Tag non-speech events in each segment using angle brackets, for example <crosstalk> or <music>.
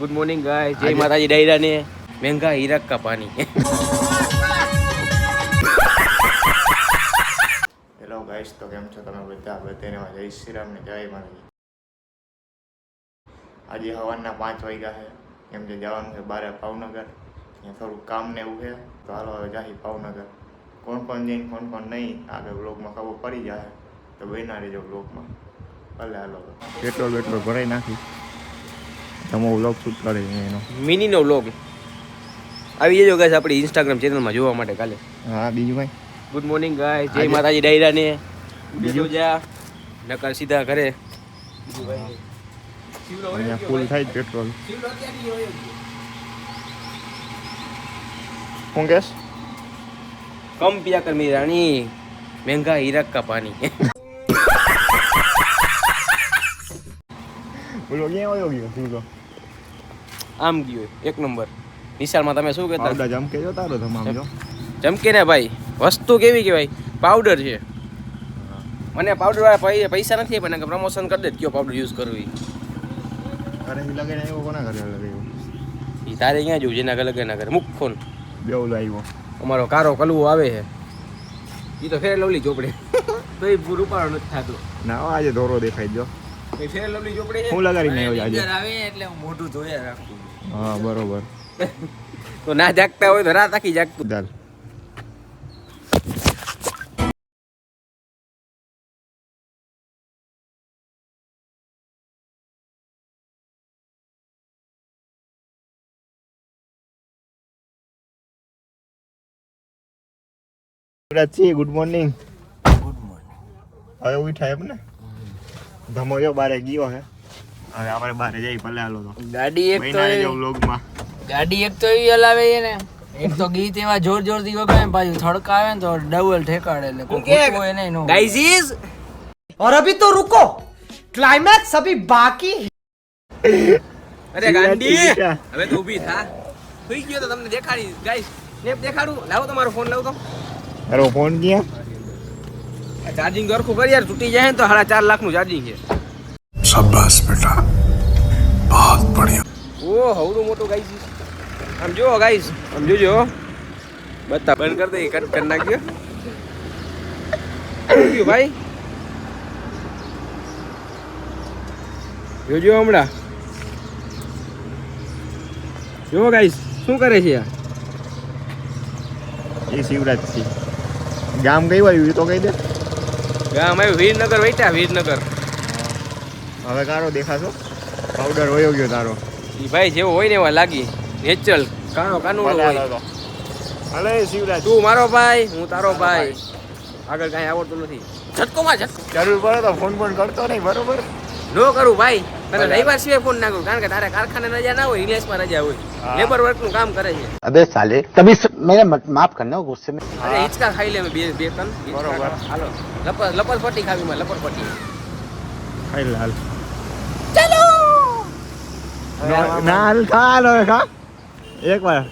Good morning ગાય જય માતાજી ડાયરા ને મહેંગા હીરા કા પાણી હેલો ગાઈસ તો કેમ છો તમે બધા? બધાને જય શ્રી રામ ને જય માતાજી. આજે સવારના પાંચ વાગ્યા છે. એમ કે જવાનું છે બારે ભાવનગર. ત્યાં થોડું કામ ને એવું છે. તો હાલો હવે જાહી ભાવનગર. કોણ કોણ જઈને કોણ કોણ નહીં આગળ બ્લોગમાં ખબર પડી જાય તો બહેના રહેજો બ્લોગમાં ભલે હાલો. પેટ્રોલ પેટ્રોલ ભરાઈ નાખી. તમે વ્લોગ શૂટ કરે એનો. મિની નો વ્લોગ આવી જજો ગાઈસ આપણી ઇન્સ્ટાગ્રામ ચેનલમાં જોવા માટે કાલે. હા બીજું ભાઈ ગુડ મોર્નિંગ ગાય જય માતાજી ડાયરાને. બીજું? જા. નકર સીધા ઘરે. અહીંયા ફૂલ થાય પેટ્રોલ શું કેસ? કમ પિયા કર મેરી રાણી. મહેંગા હીરક કા પાણી બોલો <laughs> ક્યાં આવ્યો ગયો? ફૂલો આમ ગયો એક નંબર. વિશાલમાં તમે શું કહેતા? જમકે જો તારો તમામ જો. ચમકે ને ભાઈ? વસ્તુ કેવી કહેવાય? પાવડર છે. મને પાવડર વાળા પૈસા નથી પણ પ્રમોશન કરી દે કયો પાવડર યુઝ કરવું ઘરે લગાઈને આવ્યો કોના ઘરે લગાવ્યો એ તારે ક્યાં જોવું? જેના ઘરે ના ઘરે. મુખ ફોન બેવ આવ્યો. અમારો કારો કલવો આવે છે. એ તો ફેર લવલી ચોપડે. <laughs> તો એ પાડો નથી થતું. ના આજે ધોરો દેખાઈ જો એ ફેર લવલી ચોપડે હું લગાડીને આવ્યો આજે આવે એટલે મોઢું ધોયા રાખતું હા બરોબર. <laughs> તો ના જાગતા હોય તો રાત આખી જાગતું. દાલ ગુડ મોર્નિંગ. ગુડ મોર્નિંગ હવે ઉઠાય એમ ને? ધમો જો બારે ગયો હે હવે આપણે બારે જઈ ભલે હાલો તો ગાડી એક તો મહિના એ- રહેજો વ્લોગમાં ગાડી એક તો એવી હલાવે છે ને એક તો ગીત એવા જોર જોર થી વગાડે ને પાછું થડકા આવે ને તો ડબલ ઠેકાડે એટલે કોઈ ઘૂંટવું હોય નહીં નો ગાઈઝ और अभी तो रुको क्लाइमैक्स अभी बाकी है અરે ગાંડી ટીકા. હવે તો ઊભી થા સુઈ ગયો તો તમને દેખાડી ગાઈસ સ્નેપ દેખાડું લાવો તમારો ફોન લાવો તો તારો ફોન ક્યાં ચાર્જિંગ દરખું કરી યાર તૂટી જાય ને તો સાડા ચાર લાખનું ચાર્જિંગ છે. શાબાશ બેટા. બહુત બઢિયા ઓ હવડું મોટું ગાઈસ આમ જો ગાઈસ આમ જોજો બતા બંધ કરી દે કટ નાખ્યો નાખજો. ભાઈ. જોજો હમણાં. જો ગાઈસ શું કરે છે યાર એ શિવરાજ સિંહ ગામ કયું આવ્યું એ તો કહી દે. ગામ આવ્યું વીરનગર વૈટા વીરનગર. હવે કારો દેખાશો પાવડર હોય ગયો તારો. એ ભાઈ જેવો હોય ને એવા લાગી. નેચરલ કાનો કાનો હોય. તો અલે શિવરાજ. તું મારો ભાઈ હું તારો ભાઈ. આગળ કાંઈ આવડતું નથી. ઝટકો માં ઝટકો. જરૂર પડે તો ફોન ફોન કરતો નહીં બરોબર? નો કરું ભાઈ. અને રવિવાર સિવાય ફોન ના કારણ કે તારે રજા હોય રજા હોય. લેબર વર્કનું કામ કરે છે. તમે મેને માફ કરના ગુસ્સે મે અરે ખાઈ લે બે બે તન બરોબર. હાલો. લપર લપર પટ્ટી ખાવી એક વાર.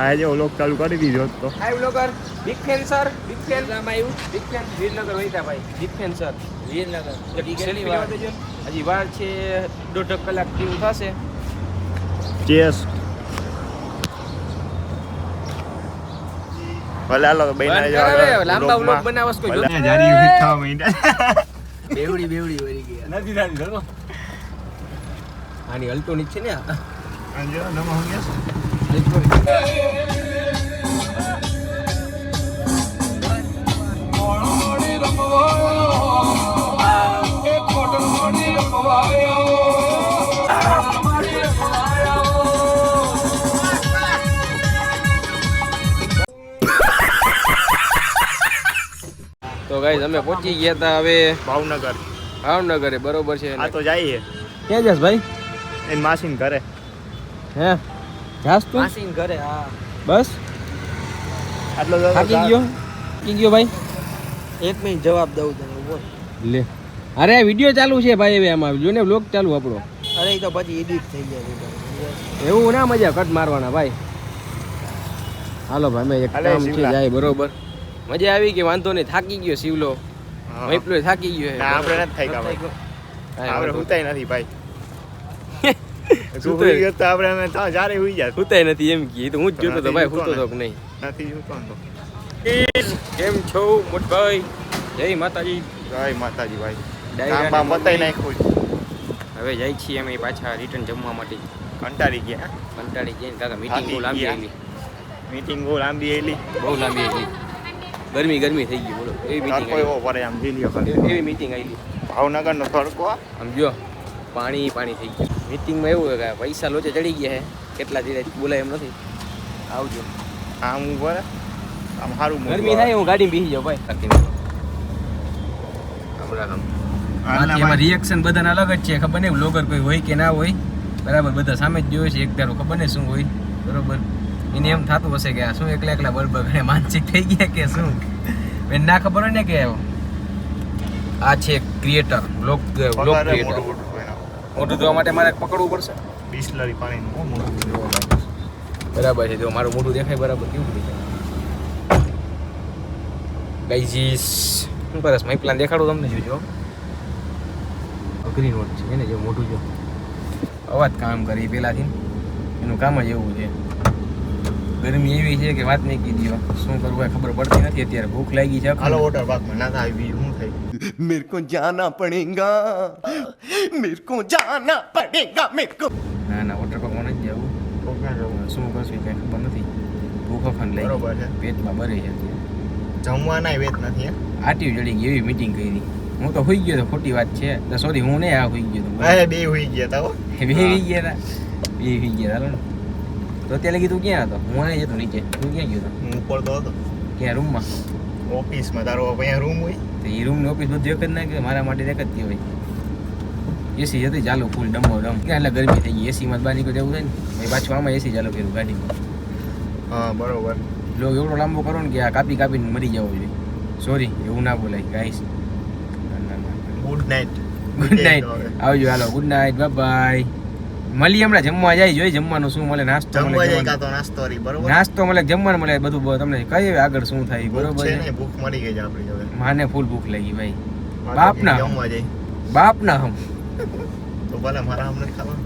આ જે લોક ચાલુ કરી દીધો તો hi blogger big fan sir big fan આમાં આવ્યું બિગ ફેન વીરનગર વૈતા ભાઈ. Big fan sir Virnagar. Selfie લેવા દેજો. હજી વાર છે દોઢ કલાક જેવું થશે. ચેસ ભલે હાલો બેન લાંબા. વ્લોગ બનાવસ કોઈ જારી ઊભી મહિના બેવડી બેવડી વરી ગયા. નથી નાની ઘરમાં આની અલ્ટોનિક છે ને આ. જો નમો હું yes. તો ગાઈઝ અમે પહોંચી ગયા હતા હવે ભાવનગર. ભાવનગરે બરોબર છે. આ તો જઈએ. ક્યાં જશ ભાઈ? એન માસીન ઘરે. હે? જાસ તું? માસીન ઘરે હા. બસ? આટલો જ થાકી ગયો? થાકી ગયો ભાઈ? એક મિનિટ જવાબ દઉં તને બોલ. લે. અરે વિડિયો ચાલુ છે ભાઈ હવે આમાં. જો ને વ્લોગ ચાલુ આપણો. અરે ઈ તો પછી એડિટ થઈ જાય એવું ના મજા કટ મારવાના ભાઈ. હાલો ભાઈ મેં એક કામ છે જાય બરોબર. મજા આવી કે વાંધો નહીં થાકી ગયો શિવલો. હા. થાકી ગયો આપણે નથી થાક્યા ભાઈ. આપણે હુતાય નથી ભાઈ. તું ગયો તો આપણે અમે તો જ્યારે હુઈ જાય હુતાય નથી એમ કી તો હું જ જોતો તો ભાઈ સુતો તો કે નહીં. નથી ને તો. કેમ છો મોટભાઈ? જય માતાજી. જય માતાજી ભાઈ. કામ બામ નાખ્યું હવે જાય છીએ અમે પાછા રિટર્ન જમવા માટે. કંટાળી ગયા. કંટાળી ગયા કાકા મીટિંગ બહુ લાંબી. આવી મીટિંગ બહુ લાંબી આવી બહુ લાંબી આવી ગરમી ગરમી થઈ ગઈ બોલો. એવી મીટિંગ એવો પડે આમ ઝીલ્યો એવી મીટિંગ આવી ભાવનગરનો તડકો? આમ જો પાણી પાણી થઈ ગયું. મીટિંગમાં એવું કે પૈસા લોચે ચડી ગયા છે કેટલા ધીરે બોલાય એમ નથી. આવજો. આમ ઉપર આમ સારું ગરમી થાય હું ગાડી બેસી જાઉં ભાઈ. રિએક્શન બધાના અલગ જ છે ખબર નહીં લોગર કોઈ હોય કે ના હોય. બરાબર બધા સામે જ જોવે છે એક ધારો ખબર નહીં શું હોય. બરોબર. એને એમ થતું હશે કે આ શું એકલા એકલા અને માનસિક થઈ ગયા કે શું? એને ના ખબર હોય ને કે આ છે ક્રિએટર બ્લોગ બ્લોગ ક્રિએટર મોઢું ધોવા માટે મારે પકડવું પડશે? બિસ્લરી પાણીનું મોઢું ધોવા બરાબર છે જો મારું મોઢું દેખાય બરાબર કેવું દેખાય? ગાઈઝીસ શું કરસ મારી પ્લાન દેખાડું તમને જોજો ગ્રીન વોટ છે એને જો મોઢું જો. અવાજ કામ કરે પહેલાંથી. એનું કામ જ એવું છે. ગરમી એવી છે કે વાત નહીં કીધી શું કરવું ખબર પડતી નથી અત્યારે ભૂખ લાગી છે હાલો વોટર પાર્કમાં ના આવી શું થાય મેરે કો જાના પડેગા. मेरे को जाना पड़ेगा मेरे को ના ના વોટર પાર્કમાં નથી જવું તો ક્યાં જવું શું કરશું એ કાંઈ ખબર નથી ભૂખ અખંડ લઈ બરોબર છે. પેટમાં બરે છે અત્યારે જમવાના વેત નથી હે આટી ચડી ગઈ એવી મીટિંગ કરી હું તો હોઈ ગયો તો ખોટી વાત છે તો સોરી હું નહીં આ હોઈ ગયો તો અરે બે હોઈ ગયા તા હો. બે હોઈ ગયા હતા બે હોઈ ગયા હતા હાલો ને. તો અત્યારે લગી તું ક્યાં હતો હું નહીં જતો નીચે તું ક્યાં ગયો હતો હું ઉપર તો હતો ક્યાં રૂમમાં ઓફિસમાં તારો અહીંયા રૂમ હોય તો એ રૂમની ઓફિસ બધું એક જ ના કે મારા માટે એક જ કહેવાય એસી હતી ચાલુ ફૂલ ડમો ડમ. એટલે ગરમી થઈ ગઈ? એસીમાં બહાર નીકળી જવું થાય ને? પાછું આમાં એસી ચાલુ કર્યું ગાડીમાં. હા બરોબર. લોક એવડો લાંબો કરો ને કે આ કાપી કાપીને મરી જવો જોઈએ. સોરી એવું ના બોલાય guys good night good night આવજો હાલો. ગુડ નાઇટ બાય બાય મળીએ હમણાં જમવા જાય જોઈએ જમવાનું શું મળે નાસ્તો મળે નાસ્તો બરોબર? નાસ્તો મળે જમવાનું મળે બધું તમને કહીએ આગળ શું થાય બરોબર છે ભૂખ મળી ગઈ છે આપણી હવે. માને ફૂલ ભૂખ લાગી ભાઈ. બાપના બાપના જમવા જાય બાપ હમ. તો ભલે મારા આમ ખાવાનું.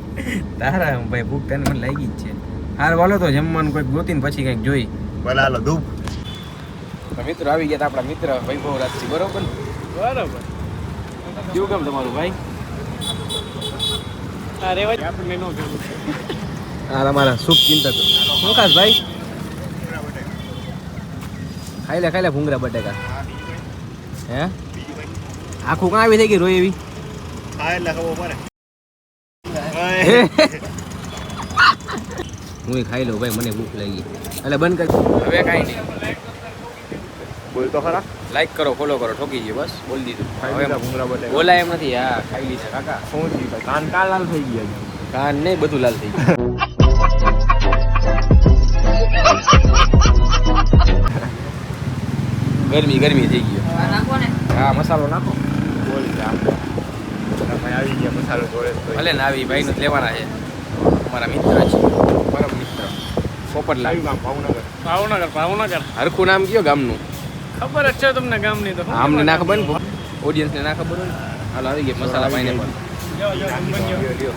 તારા ભાઈ ભૂખ તને મને લાગી જ છે. હાર વાલો તો જમવાનું કોઈક ગોતીને પછી કંઈક જોઈ. ભલે હાલો ધૂપ. તો મિત્રો આવી ગયા આપણા મિત્ર વૈભવ રાજથી બરોબર બરોબર. કેવું કામ તમારું ભાઈ? તમારા શુભ ચિંતક. શું ખાસ ભાઈ? ખાઈ લે ખાઈ લે ભૂંગરા બટેકા. હે? આખું કાં આવી થઈ ગઈ રોઈ એવી? હા એટલે ખબર પડે હું ખાઈ લઉં ભાઈ મને ભૂખ લાગી એટલે બંધ કરી હવે કાંઈ નહીં બોલ તો ખરા લાઈક કરો ફોલો કરો ઠોકી ગયો બસ બોલ દીધું. હવે બોલાય એમ નથી હા ખાઈ લીધા કાકા. શું થયું ભાઈ? કાન કાન લાલ થઈ ગયા કાન નહીં બધું લાલ થઈ ગયું. <laughs> ગરમી ગરમી થઈ ગયો હા મસાલો નાખો. આવી ગયા મસાલો જોડે તો. ભલે ને આવી ભાઈ નું લેવાના છે. અમારા મિત્ર છે. પરમ મિત્ર. પોપટ લાવી ગામ? ભાવનગર. ભાવનગર ભાવનગર. હરખું નામ કયો ગામનું? ખબર જ છે તમને ગામની તો. આમને ના ખબર ને? ઓડિયન્સને ના ખબર હોય ને? હાલો આવી ગયા મસાલા ભાઈને પણ જો, જો, બન્યો. લ્યો, લ્યો.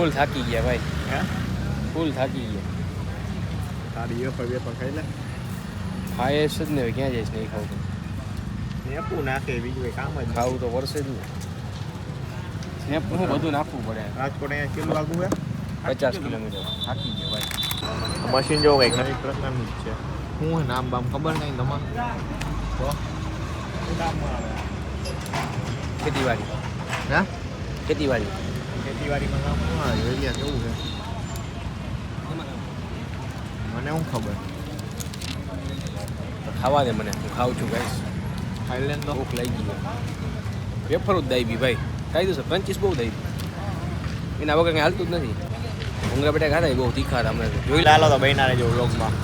ફૂલ થાકી ગયા ભાઈ. હે? ફૂલ થાકી ગયા. તારી વેફર વેફર ખાઈ લે. ખાય જ ને ક્યાં જઈશ નહીં ખાવું. નેપું નાખે બીજું કંઈ કામ જ. ખાવું તો વર્ષે જ ને. હું બધું નાખવું પડે. રાજકોટ અહીંયા કેટલું આગું હે? પચાસ કિલોમીટર. થાકી ગયા ભાઈ. મશીન જોવું કંઈક નવી પ્રકારનું જ છે. શું નામ બામ ખબર નહીં તમારું? તો? ખેતીવાડી. હા? ખેતીવાડી. ખેતીવાડીમાં નામ શું એરિયા કેવું છે? મને શું ખબર? ખાવા દે મને હું ખાઉં છું ગાઈસ થાઈલેન્ડ તો? ભૂખ લાગી ગઈ. વેફર જ દાઈ બી ભાઈ કાંઈ દઉં પંચીસ બહુ દાઈ એના વગર કંઈ હાલતું જ નથી. ભૂંગળા બેટા ખાતા બહુ તીખા હતા હમણાં જોઈ લાલો તો બહેના રહેજો વ્લોગમાં.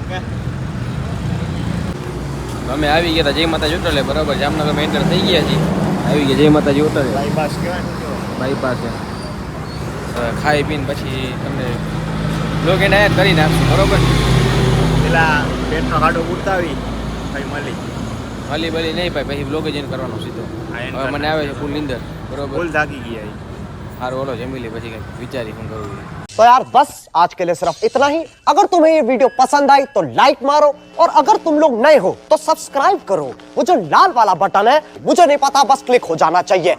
ઓકે. અમે આવી ગયા હતા જય માતાજી લે બરાબર. જામનગરમાં એન્ટર થઈ ગયા છીએ. આવી ગયા જય માતાજી હોટલે. બાયપાસ કહેવાય ને જો. બાયપાસ છે હવે ખાઈ પીને પછી તમને લોક એને આયા કરી નાખશું બરોબર પેલા પેટનો ખાડો ઉતાવી ભાઈ મળી હલી બલી નહીં ભાઈ પછી બ્લોગ જઈને કરવાનો સીધો હા, એમ હવે મને આવે છે ફૂલ નીંદર બરોબર ફૂલ થાકી ગયા ઈ. સારું ઓલો જમી લે પછી કંઈક વિચારી શું કરવું છે. तो यार बस आज के लिए सिर्फ इतना ही अगर तुम्हें ये वीडियो पसंद आई तो लाइक मारो और अगर तुम लोग नए हो तो सब्सक्राइब करो वो जो लाल वाला बटन है मुझे नहीं पता बस क्लिक हो जाना चाहिए